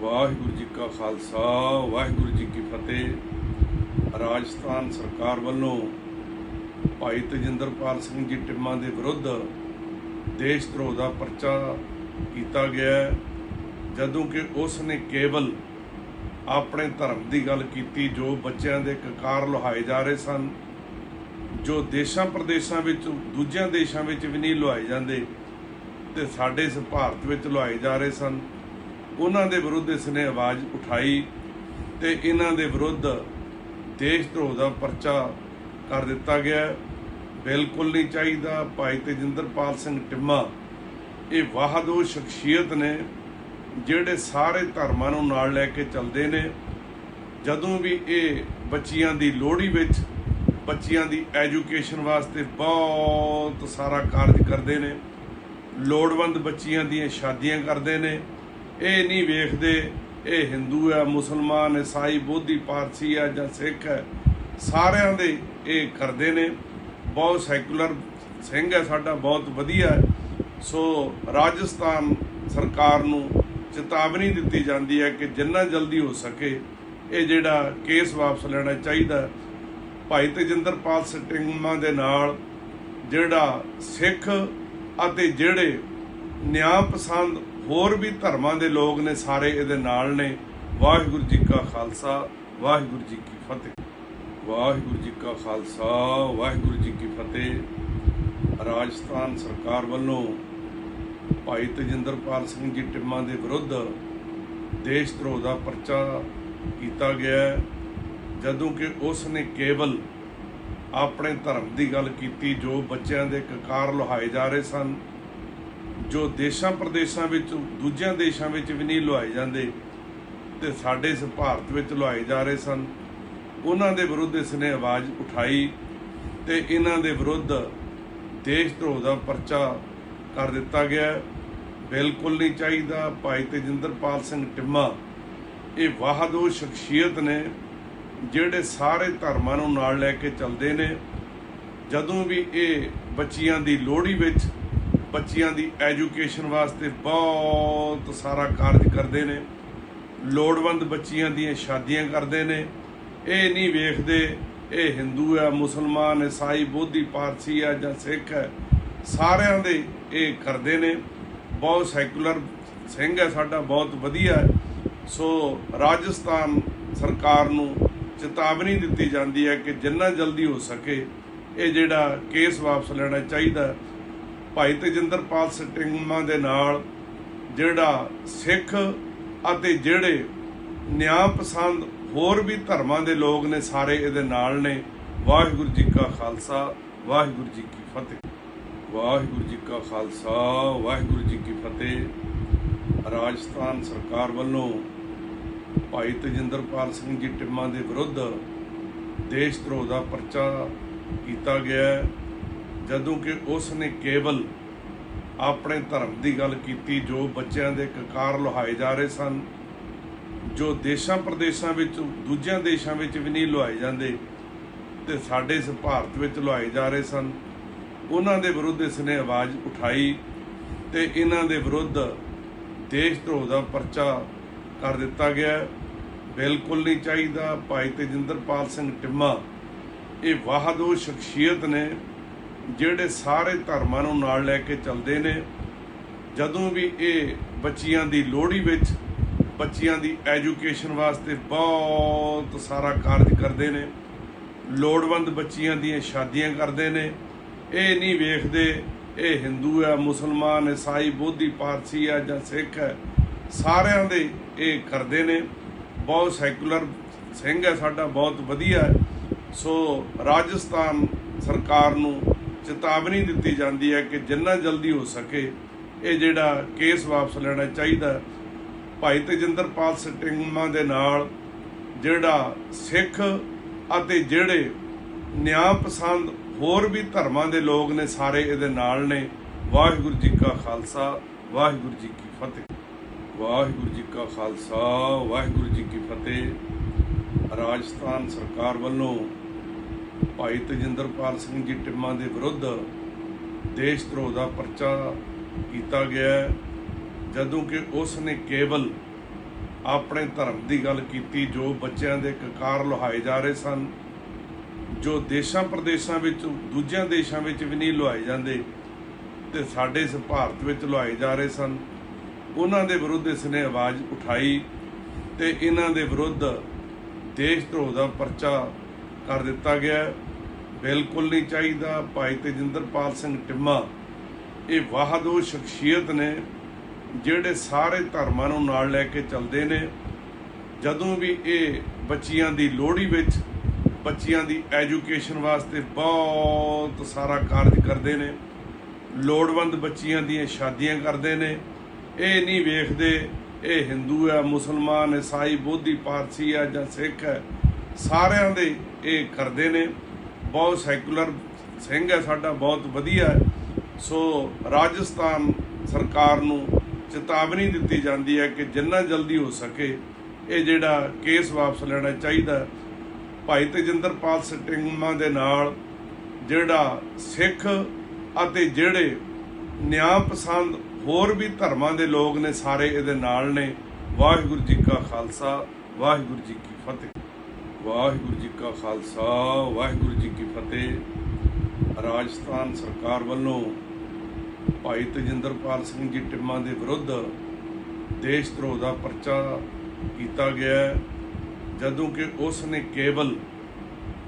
ਵਾਹਿਗੁਰੂ ਜੀ ਕਾ ਖਾਲਸਾ, ਵਾਹਿਗੁਰੂ ਜੀ ਕੀ ਫਤਿਹ। ਰਾਜਸਥਾਨ ਸਰਕਾਰ ਵੱਲੋਂ ਭਾਈ ਤੇਜਿੰਦਰਪਾਲ ਸਿੰਘ ਜੀ ਟਿੰਮਾ ਦੇ ਵਿਰੁੱਧ ਦੇਸ਼ ਧਰੋਹ ਦਾ ਪਰਚਾ ਕੀਤਾ ਗਿਆ ਜਦੋਂ ਕਿ ਉਸ ਨੇ ਕੇਵਲ ਆਪਣੇ ਧਰਮ ਦੀ ਗੱਲ ਕੀਤੀ, ਜੋ ਬੱਚਿਆਂ ਦੇ ਕਕਾਰ ਲੁਹਾਏ ਜਾ ਰਹੇ ਸਨ, ਜੋ ਦੇਸ਼ਾਂ ਪ੍ਰਦੇਸ਼ਾਂ ਵਿੱਚ, ਦੂਜਿਆਂ ਦੇਸ਼ਾਂ ਵਿੱਚ ਵੀ ਨਹੀਂ ਲੁਹਾਏ ਜਾਂਦੇ, ਤੇ ਸਾਡੇ ਇਸ ਭਾਰਤ ਵਿੱਚ ਲੁਹਾਏ ਜਾ ਰਹੇ ਸਨ। ਉਹਨਾਂ ਦੇ ਵਿਰੁੱਧ ਇਸ ਨੇ ਆਵਾਜ਼ ਉਠਾਈ ਤੇ ਇਹਨਾਂ ਦੇ ਵਿਰੁੱਧ ਦੇਸ਼ ਧਰੋਹ ਦਾ ਪਰਚਾ ਕਰ ਦਿੱਤਾ ਗਿਆ ਬਿਲਕੁਲ ਨਹੀਂ ਚਾਹੀਦਾ ਭਾਈ ਤੇਜਿੰਦਰਪਾਲ ਸਿੰਘ ਟਿੰਮਾ। ਇਹ ਵਾਹਦੋ ਸ਼ਖਸੀਅਤ ਨੇ, ਜਿਹੜੇ ਸਾਰੇ ਧਰਮਾਂ ਨੂੰ ਨਾਲ ਲੈ ਕੇ ਚੱਲਦੇ ਨੇ। ਜਦੋਂ ਵੀ ਇਹ ਬੱਚੀਆਂ ਦੀ ਲੋਹੜੀ ਵਿੱਚ ਬੱਚੀਆਂ ਦੀ ਐਜੂਕੇਸ਼ਨ ਵਾਸਤੇ ਬਹੁਤ ਸਾਰਾ ਕਾਰਜ ਕਰਦੇ ਨੇ, ਲੋੜਵੰਦ ਬੱਚੀਆਂ ਦੀਆਂ ਸ਼ਾਦੀਆਂ ਕਰਦੇ ਨੇ ਇਹ ਨਹੀਂ ਵੇਖਦੇ, ਇਹ ਹਿੰਦੂ ਹੈ ਮੁਸਲਮਾਨ ਈਸਾਈ ਬੋਧੀ, ਪਾਰਸੀ ਹੈ ਜਾਂ ਸਿੱਖ ਹੈ ਸਾਰਿਆਂ ਦੇ ਇਹ ਕਰਦੇ ਨੇ। ਬਹੁਤ ਸੈਕੂਲਰ ਸਿੰਘ ਹੈ ਸਾਡਾ, ਬਹੁਤ ਵਧੀਆ। ਹੈ ਸੋ ਰਾਜਸਥਾਨ ਸਰਕਾਰ ਨੂੰ ਚੇਤਾਵਨੀ ਦਿੱਤੀ ਜਾਂਦੀ ਹੈ ਕਿ ਜਿੰਨਾ ਜਲਦੀ ਹੋ ਸਕੇ ਇਹ ਜਿਹੜਾ ਕੇਸ ਵਾਪਸ ਲੈਣਾ ਚਾਹੀਦਾ। ਭਾਈ ਤੇਜਿੰਦਰਪਾਲ ਸਟਿੰਗਮਾ ਦੇ ਨਾਲ ਜਿਹੜਾ ਸਿੱਖ ਅਤੇ ਜਿਹੜੇ ਨਿਆਂ ਪਸੰਦ ਹੋਰ ਵੀ ਧਰਮਾਂ ਦੇ ਲੋਕ ਨੇ ਸਾਰੇ ਇਹਦੇ ਨਾਲ ਨੇ। ਵਾਹਿਗੁਰੂ ਜੀ ਕਾ ਖਾਲਸਾ, ਵਾਹਿਗੁਰੂ ਜੀ ਕੀ ਫਤਿਹ। ਵਾਹਿਗੁਰੂ ਜੀ ਕਾ ਖਾਲਸਾ, ਵਾਹਿਗੁਰੂ ਜੀ ਕੀ ਫਤਿਹ। ਰਾਜਸਥਾਨ ਸਰਕਾਰ ਵੱਲੋਂ ਭਾਈ ਤੇਜਿੰਦਰਪਾਲ ਸਿੰਘ ਜੀ ਟਿੰਮਾ ਦੇ ਵਿਰੁੱਧ ਦੇਸ਼ ਧਰੋਹ ਦਾ ਪਰਚਾ ਕੀਤਾ ਗਿਆ ਜਦੋਂ ਕਿ ਉਸ ਨੇ ਕੇਵਲ ਆਪਣੇ ਧਰਮ ਦੀ ਗੱਲ ਕੀਤੀ, ਜੋ ਬੱਚਿਆਂ ਦੇ ਕਕਾਰ ਲੁਹਾਏ ਜਾ ਰਹੇ ਸਨ। ਜੋ ਦੇਸ਼ਾਂ ਪ੍ਰਦੇਸ਼ਾਂ ਵਿੱਚ, ਦੂਜਿਆਂ ਦੇਸ਼ਾਂ ਵਿੱਚ ਵੀ ਨਹੀਂ ਲੁਹਾਏ ਜਾਂਦੇ ਤੇ ਸਾਡੇ ਇਸ ਭਾਰਤ ਵਿੱਚ ਲੁਹਾਏ ਜਾ ਰਹੇ ਸਨ, ਉਹਨਾਂ ਦੇ ਵਿਰੁੱਧ ਇਸ ਨੇ ਆਵਾਜ਼ ਉਠਾਈ ਤੇ ਇਹਨਾਂ ਦੇ ਵਿਰੁੱਧ ਦੇਸ਼ ਧਰੋਹ ਦਾ ਪਰਚਾ ਕਰ ਦਿੱਤਾ ਗਿਆ ਬਿਲਕੁਲ ਨਹੀਂ ਚਾਹੀਦਾ। ਭਾਈ ਤੇਜਿੰਦਰਪਾਲ ਸਿੰਘ ਟਿੰਮਾ, ਇਹ ਵਾਹਦੋ ਸ਼ਖਸੀਅਤ ਨੇ, ਜਿਹੜੇ ਸਾਰੇ ਧਰਮਾਂ ਨੂੰ ਨਾਲ ਲੈ ਕੇ ਚੱਲਦੇ ਨੇ, ਜਦੋਂ ਵੀ ਇਹ ਬੱਚੀਆਂ ਦੀ ਲੋਹੜੀ ਵਿੱਚ ਬੱਚਿਆਂ ਦੀ ਐਜੂਕੇਸ਼ਨ ਵਾਸਤੇ ਬਹੁਤ ਸਾਰਾ ਕਾਰਜ ਕਰਦੇ ਨੇ। ਲੋੜਵੰਦ ਬੱਚੀਆਂ ਦੀਆਂ ਸ਼ਾਦੀਆਂ ਕਰਦੇ ਨੇ। ਇਹ ਨਹੀਂ ਵੇਖਦੇ, ਇਹ ਹਿੰਦੂ ਹੈ ਮੁਸਲਮਾਨ ਈਸਾਈ ਬੋਧੀ, ਪਾਰਸੀ ਹੈ ਜਾਂ ਸਿੱਖ ਹੈ ਸਾਰਿਆਂ ਦੇ ਇਹ ਕਰਦੇ ਨੇ। ਬਹੁਤ ਸੈਕੂਲਰ ਸਿੰਘ ਹੈ ਸਾਡਾ, ਬਹੁਤ ਵਧੀਆ। ਸੋ ਰਾਜਸਥਾਨ ਸਰਕਾਰ ਨੂੰ ਚੇਤਾਵਨੀ ਦਿੱਤੀ ਜਾਂਦੀ ਹੈ ਕਿ ਜਿੰਨਾ ਜਲਦੀ ਹੋ ਸਕੇ ਇਹ ਜਿਹੜਾ ਕੇਸ ਵਾਪਸ ਲੈਣਾ ਚਾਹੀਦਾ ਭਾਈ ਤੇਜਿੰਦਰਪਾਲ ਸਟਿੰਗਮਾ ਦੇ ਨਾਲ ਜਿਹੜਾ ਸਿੱਖ ਅਤੇ ਜਿਹੜੇ ਨਿਆਂ ਪਸੰਦ ਹੋਰ ਵੀ ਧਰਮਾਂ ਦੇ ਲੋਕ ਨੇ ਸਾਰੇ ਇਹਦੇ ਨਾਲ ਨੇ। ਵਾਹਿਗੁਰੂ ਜੀ ਕਾ ਖਾਲਸਾ, ਵਾਹਿਗੁਰੂ ਜੀ ਕੀ ਫਤਿਹ। ਵਾਹਿਗੁਰੂ ਜੀ ਕਾ ਖਾਲਸਾ, ਵਾਹਿਗੁਰੂ ਜੀ ਕੀ ਫਤਿਹ। ਰਾਜਸਥਾਨ ਸਰਕਾਰ ਵੱਲੋਂ ਭਾਈ ਤੇਜਿੰਦਰਪਾਲ ਸਿੰਘ ਜੀ ਟਿੰਮਾ ਦੇ ਵਿਰੁੱਧ ਦੇਸ਼ ਧਰੋਹ ਦਾ ਪਰਚਾ ਕੀਤਾ ਗਿਆ ਜਦੋਂ ਕਿ ਉਸ ਨੇ ਕੇਵਲ ਆਪਣੇ ਧਰਮ ਦੀ ਗੱਲ ਕੀਤੀ, ਜੋ ਬੱਚਿਆਂ ਦੇ ਕਕਾਰ ਲੁਹਾਏ ਜਾ ਰਹੇ ਸਨ, ਜੋ ਦੇਸ਼ਾਂ ਪ੍ਰਦੇਸ਼ਾਂ ਵਿੱਚ, ਦੂਜਿਆਂ ਦੇਸ਼ਾਂ ਵਿੱਚ ਵੀ ਨਹੀਂ ਲੁਹਾਏ ਜਾਂਦੇ, ਤੇ ਸਾਡੇ ਇਸ ਭਾਰਤ ਵਿੱਚ ਲੁਹਾਏ ਜਾ ਰਹੇ ਸਨ। ਉਹਨਾਂ ਦੇ ਵਿਰੁੱਧ ਇਸ ਨੇ ਆਵਾਜ਼ ਉਠਾਈ ਤੇ ਇਹਨਾਂ ਦੇ ਵਿਰੁੱਧ ਦੇਸ਼ ਧਰੋਹ ਦਾ ਪਰਚਾ ਕਰ ਦਿੱਤਾ ਗਿਆ। ਬਿਲਕੁਲ ਨਹੀਂ ਚਾਹੀਦਾ। ਭਾਈ ਤੇਜਿੰਦਰਪਾਲ ਸਿੰਘ ਟਿੰਮਾ, ਇਹ ਵਾਹਦੋ ਸ਼ਖਸੀਅਤ ਨੇ। ਜਿਹੜੇ ਸਾਰੇ ਧਰਮਾਂ ਨੂੰ ਨਾਲ ਲੈ ਕੇ ਚੱਲਦੇ ਨੇ, ਜਦੋਂ ਵੀ ਇਹ ਬੱਚੀਆਂ ਦੀ ਲੋਹੜੀ ਵਿੱਚ ਬੱਚੀਆਂ ਦੀ ਐਜੂਕੇਸ਼ਨ ਵਾਸਤੇ ਬਹੁਤ ਸਾਰਾ ਕਾਰਜ ਕਰਦੇ ਨੇ, ਲੋੜਵੰਦ ਬੱਚੀਆਂ ਦੀਆਂ ਸ਼ਾਦੀਆਂ ਕਰਦੇ ਨੇ, ਇਹ ਨਹੀਂ ਵੇਖਦੇ ਇਹ ਹਿੰਦੂ ਹੈ, ਮੁਸਲਮਾਨ ਈਸਾਈ ਬੋਧੀ, ਪਾਰਸੀ ਹੈ ਜਾਂ ਸਿੱਖ ਹੈ, ਸਾਰਿਆਂ ਦੇ ਇਹ ਕਰਦੇ ਨੇ। ਬਹੁਤ ਸੈਕੂਲਰ ਸਿੰਘ ਹੈ ਸਾਡਾ, ਬਹੁਤ ਵਧੀਆ ਹੈ। ਸੋ ਰਾਜਸਥਾਨ ਸਰਕਾਰ ਨੂੰ ਚੇਤਾਵਨੀ ਦਿੱਤੀ ਜਾਂਦੀ ਹੈ ਕਿ ਜਿੰਨਾ ਜਲਦੀ ਹੋ ਸਕੇ ਇਹ ਜਿਹੜਾ ਕੇਸ ਵਾਪਸ ਲੈਣਾ ਚਾਹੀਦਾ ਭਾਈ ਤੇਜਿੰਦਰਪਾਲ ਸਟਿੰਗਮਾ ਦੇ ਨਾਲ ਜਿਹੜਾ ਸਿੱਖ ਅਤੇ ਜਿਹੜੇ ਨਿਆਂ ਪਸੰਦ ਹੋਰ ਵੀ ਧਰਮਾਂ ਦੇ ਲੋਕ ਨੇ ਸਾਰੇ ਇਹਦੇ ਨਾਲ ਨੇ। ਵਾਹਿਗੁਰੂ ਜੀ ਕਾ ਖਾਲਸਾ, ਵਾਹਿਗੁਰੂ ਜੀ ਕੀ ਫਤਿਹ। ਵਾਹਿਗੁਰੂ ਜੀ ਕਾ ਖਾਲਸਾ, ਵਾਹਿਗੁਰੂ ਜੀ ਕੀ ਫਤਿਹ। ਰਾਜਸਥਾਨ ਸਰਕਾਰ ਵੱਲੋਂ ਭਾਈ ਤਜਿੰਦਰਪਾਲ ਸਿੰਘ ਜੀ ਟਿੰਮਾ ਦੇ ਵਿਰੁੱਧ ਦੇਸ਼ ਧਰੋਹ ਦਾ ਪਰਚਾ ਕੀਤਾ ਗਿਆ ਹੈ। ਜਦੋਂ ਕਿ ਉਸ ਨੇ ਕੇਵਲ ਆਪਣੇ ਧਰਮ ਦੀ ਗੱਲ ਕੀਤੀ, ਜੋ ਬੱਚਿਆਂ ਦੇ ਕਕਾਰ ਲੁਹਾਏ ਜਾ ਰਹੇ ਸਨ, ਜੋ ਦੇਸ਼ਾਂ ਪ੍ਰਦੇਸ਼ਾਂ ਵਿੱਚ, ਦੂਜਿਆਂ ਦੇਸ਼ਾਂ ਵਿੱਚ ਵੀ ਨਹੀਂ ਲੁਹਾਏ ਜਾਂਦੇ, ਤੇ ਸਾਡੇ ਇਸ ਭਾਰਤ ਵਿੱਚ ਲੁਹਾਏ ਜਾ ਰਹੇ ਸਨ ਉਹਨਾਂ ਦੇ ਵਿਰੁੱਧ ਇਸ ਨੇ ਆਵਾਜ਼ ਉਠਾਈ ਤੇ ਇਹਨਾਂ ਦੇ ਵਿਰੁੱਧ ਦੇਸ਼ ਧਰੋਹ ਦਾ ਪਰਚਾ ਕਰ ਦਿੱਤਾ ਗਿਆ ਬਿਲਕੁਲ ਨਹੀਂ ਚਾਹੀਦਾ। ਭਾਈ ਤੇਜਿੰਦਰਪਾਲ ਸਿੰਘ ਟਿੰਮਾ, ਇਹ ਵਾਹਦੋ ਸ਼ਖਸੀਅਤ ਨੇ, ਜਿਹੜੇ ਸਾਰੇ ਧਰਮਾਂ ਨੂੰ ਨਾਲ ਲੈ ਕੇ ਚੱਲਦੇ ਨੇ। ਜਦੋਂ ਵੀ ਇਹ ਬੱਚੀਆਂ ਦੀ ਲੋਹੜੀ ਵਿੱਚ ਬੱਚੀਆਂ ਦੀ ਐਜੂਕੇਸ਼ਨ ਵਾਸਤੇ ਬਹੁਤ ਸਾਰਾ ਕਾਰਜ ਕਰਦੇ ਨੇ, ਲੋੜਵੰਦ ਬੱਚੀਆਂ ਦੀਆਂ ਸ਼ਾਦੀਆਂ ਕਰਦੇ ਨੇ। ਇਹ ਨਹੀਂ ਵੇਖਦੇ, ਇਹ ਹਿੰਦੂ ਹੈ, ਮੁਸਲਮਾਨ ਈਸਾਈ ਬੋਧੀ, ਪਾਰਸੀ ਹੈ ਜਾਂ ਸਿੱਖ ਹੈ, ਸਾਰਿਆਂ ਦੇ ਇਹ ਕਰਦੇ ਨੇ। ਬਹੁਤ ਸੈਕੂਲਰ ਸਿੰਘ ਹੈ ਸਾਡਾ, ਬਹੁਤ ਵਧੀਆ ਸੋ ਰਾਜਸਥਾਨ ਸਰਕਾਰ ਨੂੰ ਚੇਤਾਵਨੀ ਦਿੱਤੀ ਜਾਂਦੀ ਹੈ ਕਿ ਜਿੰਨਾ ਜਲਦੀ ਹੋ ਸਕੇ ਇਹ ਜਿਹੜਾ ਕੇਸ ਵਾਪਸ ਲੈਣਾ ਚਾਹੀਦਾ ਭਾਈ ਤੇਜਿੰਦਰਪਾਲ ਸਟਿੰਗਮਾ ਦੇ ਨਾਲ ਜਿਹੜਾ ਸਿੱਖ ਅਤੇ ਜਿਹੜੇ ਨਿਆਂ ਪਸੰਦ ਹੋਰ ਵੀ ਧਰਮਾਂ ਦੇ ਲੋਕ ਨੇ, ਸਾਰੇ ਇਹਦੇ ਨਾਲ ਨੇ। ਵਾਹਿਗੁਰੂ ਜੀ ਕਾ ਖਾਲਸਾ, ਵਾਹਿਗੁਰੂ ਜੀ ਕੀ ਫਤਿਹ। ਵਾਹਿਗੁਰੂ ਜੀ ਕਾ ਖਾਲਸਾ, ਵਾਹਿਗੁਰੂ ਜੀ ਕੀ ਫਤਿਹ। ਰਾਜਸਥਾਨ ਸਰਕਾਰ ਵੱਲੋਂ ਭਾਈ ਤੇਜਿੰਦਰਪਾਲ ਸਿੰਘ ਜੀ ਟਿੰਮਾ ਦੇ ਵਿਰੁੱਧ ਦੇਸ਼ ਧਰੋਹ ਦਾ ਪਰਚਾ ਕੀਤਾ ਗਿਆ ਜਦੋਂ ਕਿ ਉਸ ਨੇ ਕੇਵਲ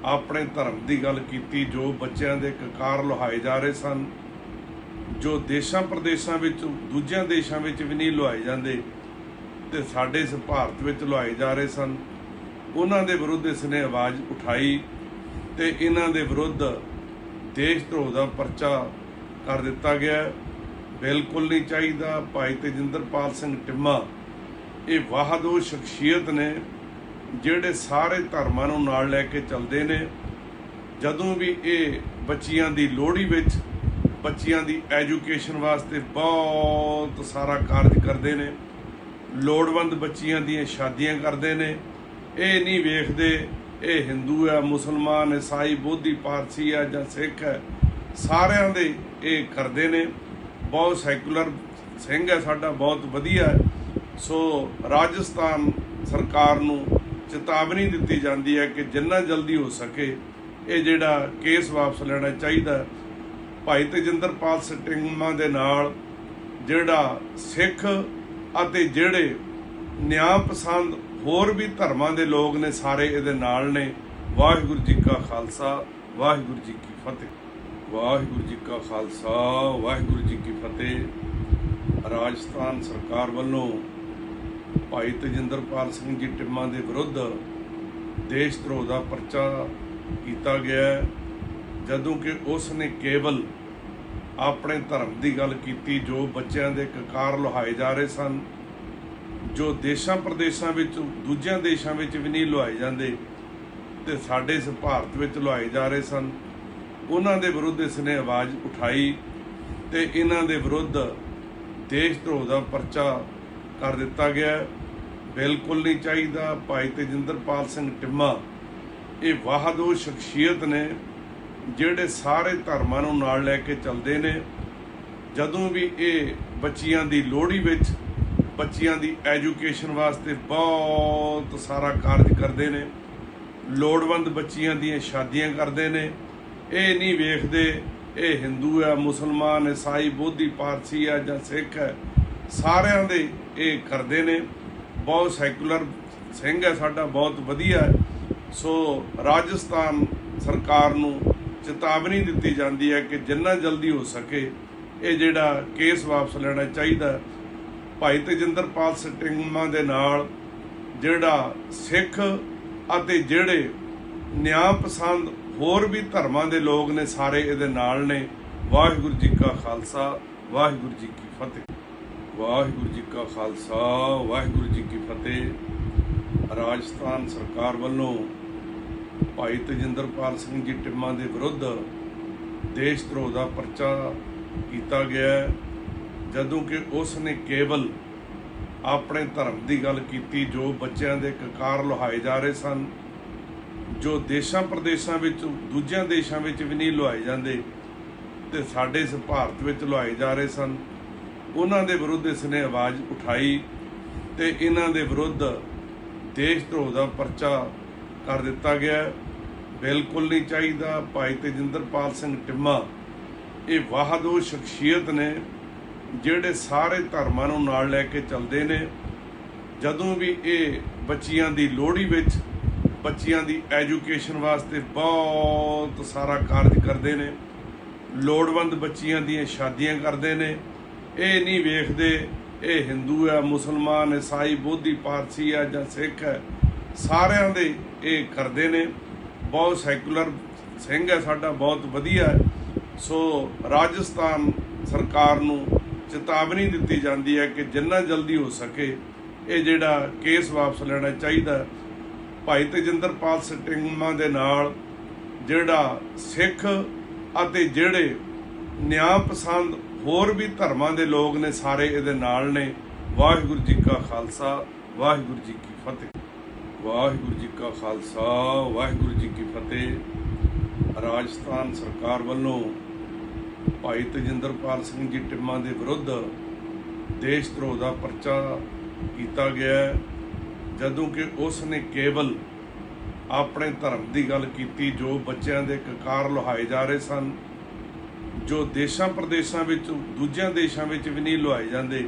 ਆਪਣੇ ਧਰਮ ਦੀ ਗੱਲ ਕੀਤੀ, ਜੋ ਬੱਚਿਆਂ ਦੇ ਕਕਾਰ ਲੁਹਾਏ ਜਾ ਰਹੇ ਸਨ, ਜੋ ਦੇਸ਼ਾਂ ਪ੍ਰਦੇਸ਼ਾਂ ਵਿੱਚ, ਦੂਜਿਆਂ ਦੇਸ਼ਾਂ ਵਿੱਚ ਵੀ ਨਹੀਂ ਲੁਹਾਏ ਜਾਂਦੇ, ਤੇ ਸਾਡੇ ਇਸ ਭਾਰਤ ਵਿੱਚ ਲੁਹਾਏ ਜਾ ਰਹੇ ਸਨ। ਉਹਨਾਂ ਦੇ ਵਿਰੁੱਧ ਇਸ ਨੇ ਆਵਾਜ਼ ਉਠਾਈ ਤੇ ਇਹਨਾਂ ਦੇ ਵਿਰੁੱਧ ਦੇਸ਼ ਧਰੋਹ ਦਾ ਪਰਚਾ ਕਰ ਦਿੱਤਾ ਗਿਆ ਬਿਲਕੁਲ ਨਹੀਂ ਚਾਹੀਦਾ ਭਾਈ ਤੇਜਿੰਦਰਪਾਲ ਸਿੰਘ ਟਿੰਮਾ। ਇਹ ਵਾਹਦੋ ਸ਼ਖਸੀਅਤ ਨੇ, ਜਿਹੜੇ ਸਾਰੇ ਧਰਮਾਂ ਨੂੰ ਨਾਲ ਲੈ ਕੇ ਚੱਲਦੇ ਨੇ। ਜਦੋਂ ਵੀ ਇਹ ਬੱਚੀਆਂ ਦੀ ਲੋਹੜੀ ਵਿੱਚ ਬੱਚੀਆਂ ਦੀ ਐਜੂਕੇਸ਼ਨ ਵਾਸਤੇ ਬਹੁਤ ਸਾਰਾ ਕਾਰਜ ਕਰਦੇ ਨੇ, ਲੋੜਵੰਦ ਬੱਚੀਆਂ ਦੀਆਂ ਸ਼ਾਦੀਆਂ ਕਰਦੇ ਨੇ ਇਹ ਨਹੀਂ ਵੇਖਦੇ, ਇਹ ਹਿੰਦੂ ਹੈ, ਮੁਸਲਮਾਨ ਈਸਾਈ ਬੋਧੀ, ਪਾਰਸੀ ਹੈ ਜਾਂ ਸਿੱਖ ਹੈ। ਸਾਰਿਆਂ ਦੇ ਇਹ ਕਰਦੇ ਨੇ। ਬਹੁਤ ਸੈਕੂਲਰ ਸਿੰਘ ਹੈ ਸਾਡਾ, ਬਹੁਤ ਵਧੀਆ ਸੋ ਰਾਜਸਥਾਨ ਸਰਕਾਰ ਨੂੰ ਚੇਤਾਵਨੀ ਦਿੱਤੀ ਜਾਂਦੀ ਹੈ ਕਿ ਜਿੰਨਾ ਜਲਦੀ ਹੋ ਸਕੇ ਇਹ ਜਿਹੜਾ ਕੇਸ ਵਾਪਸ ਲੈਣਾ ਚਾਹੀਦਾ ਭਾਈ ਤੇਜਿੰਦਰਪਾਲ ਸਟਿੰਗਮਾ ਦੇ ਨਾਲ ਜਿਹੜਾ ਸਿੱਖ ਅਤੇ ਜਿਹੜੇ ਨਿਆਂ ਪਸੰਦ ਹੋਰ ਵੀ ਧਰਮਾਂ ਦੇ ਲੋਕ ਨੇ ਸਾਰੇ ਇਹਦੇ ਨਾਲ ਨੇ। ਵਾਹਿਗੁਰੂ ਜੀ ਕਾ ਖਾਲਸਾ, ਵਾਹਿਗੁਰੂ ਜੀ ਕੀ ਫਤਿਹ। ਵਾਹਿਗੁਰੂ ਜੀ ਕਾ ਖਾਲਸਾ, ਵਾਹਿਗੁਰੂ ਜੀ ਕੀ ਫਤਿਹ। ਰਾਜਸਥਾਨ ਸਰਕਾਰ ਵੱਲੋਂ ਭਾਈ ਤੇਜਿੰਦਰਪਾਲ ਸਿੰਘ ਜੀ ਟਿੰਮਾ ਦੇ ਵਿਰੁੱਧ ਦੇਸ਼ ਧਰੋਹ ਦਾ ਪਰਚਾ ਕੀਤਾ ਗਿਆ ਜਦੋਂ ਕਿ ਉਸ ਨੇ ਕੇਵਲ ਆਪਣੇ ਧਰਮ ਦੀ ਗੱਲ ਕੀਤੀ, ਜੋ ਬੱਚਿਆਂ ਦੇ ਕਕਾਰ ਲੁਹਾਏ ਜਾ ਰਹੇ ਸਨ। ਜੋ ਦੇਸ਼ਾਂ ਪ੍ਰਦੇਸ਼ਾਂ ਵਿੱਚ, ਦੂਜਿਆਂ ਦੇਸ਼ਾਂ ਵਿੱਚ ਵੀ ਨਹੀਂ ਲੁਹਾਏ ਜਾਂਦੇ, ਤੇ ਸਾਡੇ ਇਸ ਭਾਰਤ ਵਿੱਚ ਲੁਹਾਏ ਜਾ ਰਹੇ ਸਨ। ਉਹਨਾਂ ਦੇ ਵਿਰੁੱਧ ਇਸ ਨੇ ਆਵਾਜ਼ ਉਠਾਈ ਤੇ ਇਹਨਾਂ ਦੇ ਵਿਰੁੱਧ ਦੇਸ਼ ਧਰੋਹ ਦਾ ਪਰਚਾ ਕਰ ਦਿੱਤਾ ਗਿਆ। ਬਿਲਕੁਲ ਨਹੀਂ ਚਾਹੀਦਾ। ਭਾਈ ਤੇਜਿੰਦਰਪਾਲ ਸਿੰਘ ਟਿੰਮਾ, ਇਹ ਵਾਹਦੋ ਸ਼ਖਸੀਅਤ ਨੇ, ਜਿਹੜੇ ਸਾਰੇ ਧਰਮਾਂ ਨੂੰ ਨਾਲ ਲੈ ਕੇ ਚੱਲਦੇ ਨੇ। ਜਦੋਂ ਵੀ ਇਹ ਬੱਚੀਆਂ ਦੀ ਲੋਹੜੀ ਵਿੱਚ ਬੱਚਿਆਂ ਦੀ ਐਜੂਕੇਸ਼ਨ ਵਾਸਤੇ ਬਹੁਤ ਸਾਰਾ ਕਾਰਜ ਕਰਦੇ ਨੇ। ਲੋੜਵੰਦ ਬੱਚੀਆਂ ਦੀਆਂ ਸ਼ਾਦੀਆਂ ਕਰਦੇ ਨੇ। ਇਹ ਨਹੀਂ ਵੇਖਦੇ, ਇਹ ਹਿੰਦੂ ਹੈ ਮੁਸਲਮਾਨ ਈਸਾਈ, ਬੋਧੀ, ਪਾਰਸੀ ਹੈ ਜਾਂ ਸਿੱਖ ਹੈ ਸਾਰਿਆਂ ਦੇ ਇਹ ਕਰਦੇ ਨੇ। ਬਹੁਤ ਸੈਕੂਲਰ ਸਿੰਘ ਹੈ ਸਾਡਾ, ਬਹੁਤ ਵਧੀਆ ਸੋ ਰਾਜਸਥਾਨ ਸਰਕਾਰ ਨੂੰ ਚੇਤਾਵਨੀ ਦਿੱਤੀ ਜਾਂਦੀ ਹੈ ਕਿ ਜਿੰਨਾ ਜਲਦੀ ਹੋ ਸਕੇ ਇਹ ਜਿਹੜਾ ਕੇਸ ਵਾਪਸ ਲੈਣਾ ਚਾਹੀਦਾ ਭਾਈ ਤੇਜਿੰਦਰਪਾਲ ਸਟਿੰਗਮਾ ਦੇ ਨਾਲ ਜਿਹੜਾ ਸਿੱਖ ਅਤੇ ਜਿਹੜੇ ਨਿਆਂ ਪਸੰਦ ਹੋਰ ਵੀ ਧਰਮਾਂ ਦੇ ਲੋਕ ਨੇ ਸਾਰੇ ਇਹਦੇ ਨਾਲ ਨੇ। ਵਾਹਿਗੁਰੂ ਜੀ ਕਾ ਖਾਲਸਾ ਵਾਹਿਗੁਰੂ ਜੀ ਕੀ ਫਤਿਹ। ਵਾਹਿਗੁਰੂ ਜੀ ਕਾ ਖਾਲਸਾ ਵਾਹਿਗੁਰੂ ਜੀ ਕੀ ਫਤਿਹ। ਰਾਜਸਥਾਨ ਸਰਕਾਰ ਵੱਲੋਂ ਭਾਈ ਤੇਜਿੰਦਰਪਾਲ ਸਿੰਘ ਜੀ ਟਿੰਮਾ ਦੇ ਵਿਰੁੱਧ ਦੇਸ਼ ਧਰੋਹ ਦਾ ਪਰਚਾ ਕੀਤਾ ਗਿਆ ਹੈ, ਜਦੋਂ ਕਿ ਉਸ ਨੇ ਕੇਵਲ ਆਪਣੇ ਧਰਮ ਦੀ ਗੱਲ ਕੀਤੀ, ਜੋ ਬੱਚਿਆਂ ਦੇ ਕਕਾਰ ਲੁਹਾਏ ਜਾ ਰਹੇ ਸਨ, ਜੋ ਦੇਸ਼ਾਂ ਪ੍ਰਦੇਸ਼ਾਂ ਵਿੱਚ, ਦੂਜਿਆਂ ਦੇਸ਼ਾਂ ਵਿੱਚ ਵੀ ਨਹੀਂ ਲੁਹਾਏ ਜਾਂਦੇ, ਤੇ ਸਾਡੇ ਇਸ ਭਾਰਤ ਵਿੱਚ ਲੁਹਾਏ ਜਾ ਰਹੇ ਸਨ। ਉਹਨਾਂ ਦੇ ਵਿਰੁੱਧ ਇਸ ਨੇ ਆਵਾਜ਼ ਉਠਾਈ ਤੇ ਇਹਨਾਂ ਦੇ ਵਿਰੁੱਧ ਦੇਸ਼ ਧਰੋਹ ਦਾ ਪਰਚਾ ਕਰ ਦਿੱਤਾ ਗਿਆ। ਬਿਲਕੁਲ ਨਹੀਂ ਚਾਹੀਦਾ। ਭਾਈ ਤੇਜਿੰਦਰਪਾਲ ਸਿੰਘ ਟਿੰਮਾ, ਇਹ ਵਾਹਦੋ ਸ਼ਖਸੀਅਤ ਨੇ ਜਿਹੜੇ ਸਾਰੇ ਧਰਮਾਂ ਨੂੰ ਨਾਲ ਲੈ ਕੇ ਚੱਲਦੇ ਨੇ, ਜਦੋਂ ਵੀ ਇਹ ਬੱਚੀਆਂ ਦੀ ਲੋਹੜੀ ਵਿੱਚ ਬੱਚੀਆਂ ਦੀ ਐਜੂਕੇਸ਼ਨ ਵਾਸਤੇ ਬਹੁਤ ਸਾਰਾ ਕਾਰਜ ਕਰਦੇ ਨੇ, ਲੋੜਵੰਦ ਬੱਚੀਆਂ ਦੀਆਂ ਸ਼ਾਦੀਆਂ ਕਰਦੇ ਨੇ, ਇਹ ਨਹੀਂ ਵੇਖਦੇ ਇਹ ਹਿੰਦੂ ਹੈ, ਮੁਸਲਮਾਨ ਈਸਾਈ ਬੋਧੀ, ਪਾਰਸੀ ਹੈ ਜਾਂ ਸਿੱਖ ਹੈ, ਸਾਰਿਆਂ ਦੇ ਇਹ ਕਰਦੇ ਨੇ। ਬਹੁਤ ਸੈਕੂਲਰ ਸਿੰਘ ਹੈ ਸਾਡਾ, ਬਹੁਤ ਵਧੀਆ ਸੋ ਰਾਜਸਥਾਨ ਸਰਕਾਰ ਨੂੰ ਚੇਤਾਵਨੀ ਦਿੱਤੀ ਜਾਂਦੀ ਹੈ ਕਿ ਜਿੰਨਾ ਜਲਦੀ ਹੋ ਸਕੇ ਇਹ ਜਿਹੜਾ ਕੇਸ ਵਾਪਸ ਲੈਣਾ ਚਾਹੀਦਾ ਭਾਈ ਤੇਜਿੰਦਰਪਾਲ ਸਟਿੰਗਮਾ ਦੇ ਨਾਲ ਜਿਹੜਾ ਸਿੱਖ ਅਤੇ ਜਿਹੜੇ ਨਿਆਂ ਪਸੰਦ ਹੋਰ ਵੀ ਧਰਮਾਂ ਦੇ ਲੋਕ ਨੇ ਸਾਰੇ ਇਹਦੇ ਨਾਲ ਨੇ। ਵਾਹਿਗੁਰੂ ਜੀ ਕਾ ਖਾਲਸਾ, ਵਾਹਿਗੁਰੂ ਜੀ ਕੀ ਫਤਿਹ। ਵਾਹਿਗੁਰੂ ਜੀ ਕਾ ਖਾਲਸਾ, ਵਾਹਿਗੁਰੂ ਜੀ ਕੀ ਫਤਿਹ। ਰਾਜਸਥਾਨ ਸਰਕਾਰ ਵੱਲੋਂ ਭਾਈ ਤਜਿੰਦਰਪਾਲ ਸਿੰਘ ਜੀ ਟਿੰਮਾ ਦੇ ਵਿਰੁੱਧ ਦੇਸ਼ ਧਰੋਹ ਦਾ ਪਰਚਾ ਕੀਤਾ ਗਿਆ ਹੈ। ਜਦੋਂ ਕਿ ਉਸ ਨੇ ਕੇਵਲ ਆਪਣੇ ਧਰਮ ਦੀ ਗੱਲ ਕੀਤੀ, ਜੋ ਬੱਚਿਆਂ ਦੇ ਕਕਾਰ ਲੁਹਾਏ ਜਾ ਰਹੇ ਸਨ, ਜੋ ਦੇਸ਼ਾਂ ਪ੍ਰਦੇਸ਼ਾਂ ਵਿੱਚ, ਦੂਜਿਆਂ ਦੇਸ਼ਾਂ ਵਿੱਚ ਵੀ ਨਹੀਂ ਲੁਹਾਏ ਜਾਂਦੇ,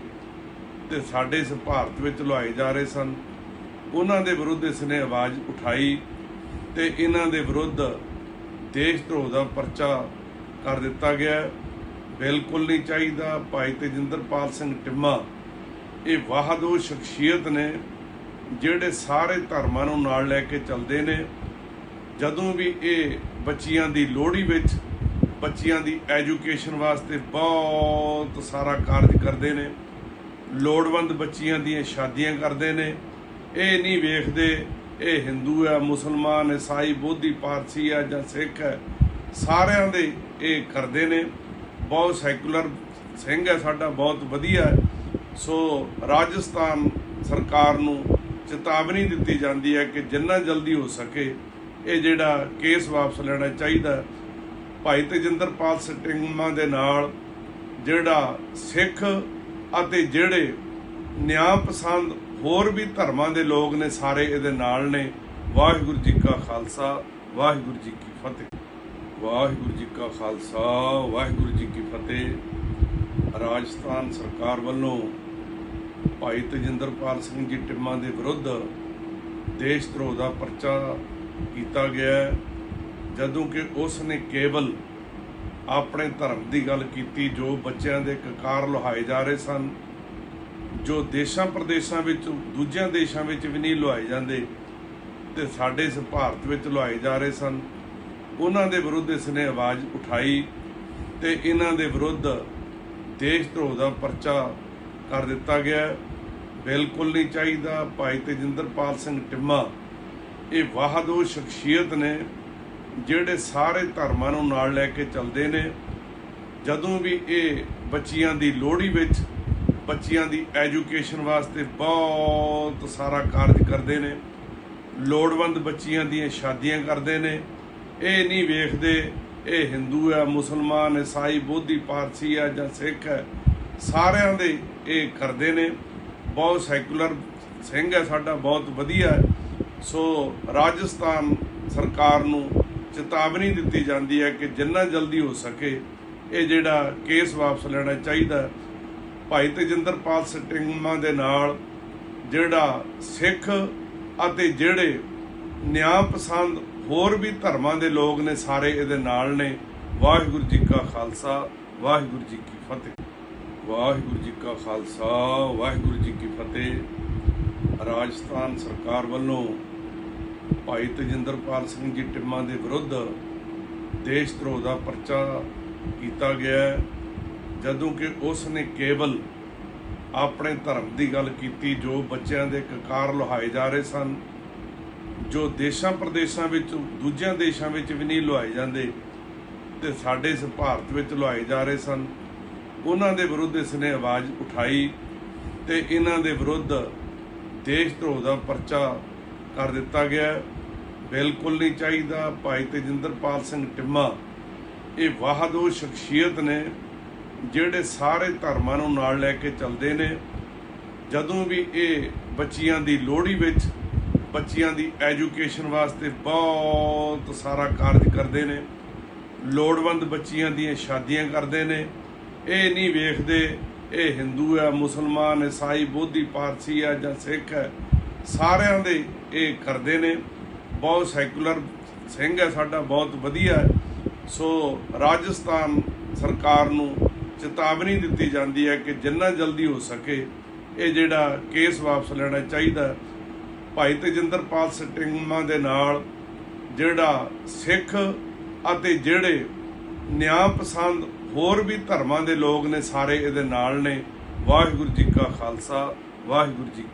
ਤੇ ਸਾਡੇ ਇਸ ਭਾਰਤ ਵਿੱਚ ਲੁਹਾਏ ਜਾ ਰਹੇ ਸਨ ਉਹਨਾਂ ਦੇ ਵਿਰੁੱਧ ਇਸ ਨੇ ਆਵਾਜ਼ ਉਠਾਈ ਤੇ ਇਹਨਾਂ ਦੇ ਵਿਰੁੱਧ ਦੇਸ਼ ਧਰੋਹ ਦਾ ਪਰਚਾ ਕਰ ਦਿੱਤਾ ਗਿਆ ਬਿਲਕੁਲ ਨਹੀਂ ਚਾਹੀਦਾ। ਭਾਈ ਤੇਜਿੰਦਰਪਾਲ ਸਿੰਘ ਟਿੰਮਾ, ਇਹ ਵਾਹਦੋ ਸ਼ਖਸੀਅਤ ਨੇ, ਜਿਹੜੇ ਸਾਰੇ ਧਰਮਾਂ ਨੂੰ ਨਾਲ ਲੈ ਕੇ ਚੱਲਦੇ ਨੇ। ਜਦੋਂ ਵੀ ਇਹ ਬੱਚੀਆਂ ਦੀ ਲੋਹੜੀ ਵਿੱਚ ਬੱਚੀਆਂ ਦੀ ਐਜੂਕੇਸ਼ਨ ਵਾਸਤੇ ਬਹੁਤ ਸਾਰਾ ਕਾਰਜ ਕਰਦੇ ਨੇ, ਲੋੜਵੰਦ ਬੱਚੀਆਂ ਦੀਆਂ ਸ਼ਾਦੀਆਂ ਕਰਦੇ ਨੇ, ਇਹ ਨਹੀਂ ਵੇਖਦੇ, ਇਹ ਹਿੰਦੂ ਹੈ, ਮੁਸਲਮਾਨ ਈਸਾਈ ਬੋਧੀ, ਪਾਰਸੀ ਹੈ ਜਾਂ ਸਿੱਖ ਹੈ, ਸਾਰਿਆਂ ਦੇ ਇਹ ਕਰਦੇ ਨੇ। ਬਹੁਤ ਸੈਕੂਲਰ ਸਿੰਘ ਹੈ ਸਾਡਾ, ਬਹੁਤ ਵਧੀਆ ਹੈ। ਸੋ ਰਾਜਸਥਾਨ ਸਰਕਾਰ ਨੂੰ ਚੇਤਾਵਨੀ ਦਿੱਤੀ ਜਾਂਦੀ ਹੈ ਕਿ ਜਿੰਨਾ ਜਲਦੀ ਹੋ ਸਕੇ ਇਹ ਜਿਹੜਾ ਕੇਸ ਵਾਪਸ ਲੈਣਾ ਚਾਹੀਦਾ ਭਾਈ ਤੇਜਿੰਦਰਪਾਲ ਸਟਿੰਗਮਾ ਦੇ ਨਾਲ ਜਿਹੜਾ ਸਿੱਖ ਅਤੇ ਜਿਹੜੇ ਨਿਆਂ ਪਸੰਦ ਹੋਰ ਵੀ ਧਰਮਾਂ ਦੇ ਲੋਕ ਨੇ ਸਾਰੇ ਇਹਦੇ ਨਾਲ ਨੇ। ਵਾਹਿਗੁਰੂ ਜੀ ਕਾ ਖਾਲਸਾ, ਵਾਹਿਗੁਰੂ ਜੀ ਕੀ ਫਤਿਹ। ਵਾਹਿਗੁਰੂ ਜੀ ਕਾ ਖਾਲਸਾ, ਵਾਹਿਗੁਰੂ ਜੀ ਕੀ ਫਤਿਹ ਰਾਜਸਥਾਨ ਸਰਕਾਰ ਵੱਲੋਂ ਭਾਈ ਤਜਿੰਦਰਪਾਲ ਸਿੰਘ ਜੀ ਟਿੰਮਾ ਦੇ ਵਿਰੁੱਧ ਦੇਸ਼ ਧਰੋਹ ਦਾ ਪਰਚਾ ਕੀਤਾ ਗਿਆ ਹੈ। ਜਦੋਂ ਕਿ ਉਸ ਨੇ ਕੇਵਲ ਆਪਣੇ ਧਰਮ ਦੀ ਗੱਲ ਕੀਤੀ, ਜੋ ਬੱਚਿਆਂ ਦੇ ਕਕਾਰ ਲੁਹਾਏ ਜਾ ਰਹੇ ਸਨ, ਜੋ ਦੇਸ਼ਾਂ ਪ੍ਰਦੇਸ਼ਾਂ ਵਿੱਚ, ਦੂਜਿਆਂ ਦੇਸ਼ਾਂ ਵਿੱਚ ਵੀ ਨਹੀਂ ਲੁਹਾਏ ਜਾਂਦੇ, ਤੇ ਸਾਡੇ ਇਸ ਭਾਰਤ ਵਿੱਚ ਲੁਹਾਏ ਜਾ ਰਹੇ ਸਨ ਉਹਨਾਂ ਦੇ ਵਿਰੁੱਧ ਇਸ ਨੇ ਆਵਾਜ਼ ਉਠਾਈ ਤੇ ਇਹਨਾਂ ਦੇ ਵਿਰੁੱਧ ਦੇਸ਼ ਧਰੋਹ ਦਾ ਪਰਚਾ ਕਰ ਦਿੱਤਾ ਗਿਆ ਬਿਲਕੁਲ ਨਹੀਂ ਚਾਹੀਦਾ ਭਾਈ ਤੇਜਿੰਦਰਪਾਲ ਸਿੰਘ ਟਿੰਮਾ। ਇਹ ਵਾਹਦੋ ਸ਼ਖਸੀਅਤ ਨੇ, ਜਿਹੜੇ ਸਾਰੇ ਧਰਮਾਂ ਨੂੰ ਨਾਲ ਲੈ ਕੇ ਚੱਲਦੇ ਨੇ। ਜਦੋਂ ਵੀ ਇਹ ਬੱਚੀਆਂ ਦੀ ਲੋਹੜੀ ਵਿੱਚ ਬੱਚੀਆਂ ਦੀ ਐਜੂਕੇਸ਼ਨ ਵਾਸਤੇ ਬਹੁਤ ਸਾਰਾ ਕਾਰਜ ਕਰਦੇ ਨੇ, ਲੋੜਵੰਦ ਬੱਚੀਆਂ ਦੀਆਂ ਸ਼ਾਦੀਆਂ ਕਰਦੇ ਨੇ ਇਹ ਨਹੀਂ ਵੇਖਦੇ, ਇਹ ਹਿੰਦੂ ਹੈ ਮੁਸਲਮਾਨ ਈਸਾਈ, ਬੋਧੀ, ਪਾਰਸੀ ਹੈ ਜਾਂ ਸਿੱਖ ਹੈ ਸਾਰਿਆਂ ਦੇ ਇਹ ਕਰਦੇ ਨੇ। ਬਹੁਤ ਸੈਕੂਲਰ ਸਿੰਘ ਹੈ ਸਾਡਾ, ਬਹੁਤ ਵਧੀਆ। ਸੋ ਰਾਜਸਥਾਨ ਸਰਕਾਰ ਨੂੰ ਚੇਤਾਵਨੀ ਦਿੱਤੀ ਜਾਂਦੀ ਹੈ ਕਿ ਜਿੰਨਾ ਜਲਦੀ ਹੋ ਸਕੇ ਇਹ ਜਿਹੜਾ ਕੇਸ ਵਾਪਸ ਲੈਣਾ ਚਾਹੀਦਾ। ਭਾਈ ਤੇਜਿੰਦਰਪਾਲ ਸਟਿੰਗਮਾ ਦੇ ਨਾਲ ਜਿਹੜਾ ਸਿੱਖ ਅਤੇ ਜਿਹੜੇ ਨਿਆਂ ਪਸੰਦ ਹੋਰ ਵੀ ਧਰਮਾਂ ਦੇ ਲੋਕ ਨੇ ਸਾਰੇ ਇਹਦੇ ਨਾਲ ਨੇ। ਵਾਹਿਗੁਰੂ ਜੀ ਕਾ ਖਾਲਸਾ, ਵਾਹਿਗੁਰੂ ਜੀ ਕੀ ਫਤਿਹ। ਵਾਹਿਗੁਰੂ ਜੀ ਕਾ ਖਾਲਸਾ, ਵਾਹਿਗੁਰੂ ਜੀ ਕੀ ਫਤਿਹ। ਰਾਜਸਥਾਨ ਸਰਕਾਰ ਵੱਲੋਂ ਭਾਈ ਤੇਜਿੰਦਰਪਾਲ ਸਿੰਘ ਜੀ ਟਿੰਮਾ ਦੇ ਵਿਰੁੱਧ ਦੇਸ਼ ਧਰੋਹ ਦਾ ਪਰਚਾ ਕੀਤਾ ਗਿਆ ਜਦੋਂ ਕਿ ਉਸ ਨੇ ਕੇਵਲ ਆਪਣੇ ਧਰਮ ਦੀ ਗੱਲ ਕੀਤੀ, ਜੋ ਬੱਚਿਆਂ ਦੇ ਕਕਾਰ ਲੁਹਾਏ ਜਾ ਰਹੇ ਸਨ। ਜੋ ਦੇਸ਼ਾਂ ਪ੍ਰਦੇਸ਼ਾਂ ਵਿੱਚ, ਦੂਜਿਆਂ ਦੇਸ਼ਾਂ ਵਿੱਚ ਵੀ ਨਹੀਂ ਲੁਹਾਏ ਜਾਂਦੇ, ਤੇ ਸਾਡੇ ਇਸ ਭਾਰਤ ਵਿੱਚ ਲੁਹਾਏ ਜਾ ਰਹੇ ਸਨ। ਉਹਨਾਂ ਦੇ ਵਿਰੁੱਧ ਇਸ ਨੇ ਆਵਾਜ਼ ਉਠਾਈ ਤੇ ਇਹਨਾਂ ਦੇ ਵਿਰੁੱਧ ਦੇਸ਼ ਧਰੋਹ ਦਾ ਪਰਚਾ ਕਰ ਦਿੱਤਾ ਗਿਆ। ਬਿਲਕੁਲ ਨਹੀਂ ਚਾਹੀਦਾ, ਭਾਈ ਤੇਜਿੰਦਰਪਾਲ ਸਿੰਘ ਟਿੰਮਾ, ਇਹ ਵਾਹਦੋ ਸ਼ਖਸੀਅਤ ਨੇ, ਜਿਹੜੇ ਸਾਰੇ ਧਰਮਾਂ ਨੂੰ ਨਾਲ ਲੈ ਕੇ ਚੱਲਦੇ ਨੇ। ਜਦੋਂ ਵੀ ਇਹ ਬੱਚੀਆਂ ਦੀ ਲੋਹੜੀ ਵਿੱਚ ਬੱਚੀਆਂ ਦੀ ਐਜੂਕੇਸ਼ਨ ਵਾਸਤੇ ਬਹੁਤ ਸਾਰਾ ਕਾਰਜ ਕਰਦੇ ਨੇ। ਲੋੜਵੰਦ ਬੱਚੀਆਂ ਦੀਆਂ ਸ਼ਾਦੀਆਂ ਕਰਦੇ ਨੇ। ਇਹ ਨਹੀਂ ਵੇਖਦੇ, ਇਹ ਹਿੰਦੂ ਹੈ ਮੁਸਲਮਾਨ ਈਸਾਈ, ਬੋਧੀ, ਪਾਰਸੀ ਹੈ ਜਾਂ ਸਿੱਖ ਹੈ ਸਾਰਿਆਂ ਦੇ ਇਹ ਕਰਦੇ ਨੇ। ਬਹੁਤ ਸੈਕੂਲਰ ਸਿੰਘ ਹੈ ਸਾਡਾ, ਬਹੁਤ ਵਧੀਆ। ਹੈ ਸੋ ਰਾਜਸਥਾਨ ਸਰਕਾਰ ਨੂੰ ਚੇਤਾਵਨੀ ਦਿੱਤੀ ਜਾਂਦੀ ਹੈ ਕਿ ਜਿੰਨਾ ਜਲਦੀ ਹੋ ਸਕੇ ਇਹ ਜਿਹੜਾ ਕੇਸ ਵਾਪਸ ਲੈਣਾ ਚਾਹੀਦਾ ਭਾਈ ਤੇਜਿੰਦਰਪਾਲ ਸਟਿੰਗਮਾ ਦੇ ਨਾਲ ਜਿਹੜਾ ਸਿੱਖ ਅਤੇ ਜਿਹੜੇ ਨਿਆਂ ਪਸੰਦ ਹੋਰ ਵੀ ਧਰਮਾਂ ਦੇ ਲੋਕ ਨੇ ਸਾਰੇ ਇਹਦੇ ਨਾਲ ਨੇ। ਵਾਹਿਗੁਰੂ ਜੀ ਕਾ ਖਾਲਸਾ, ਵਾਹਿਗੁਰੂ ਜੀ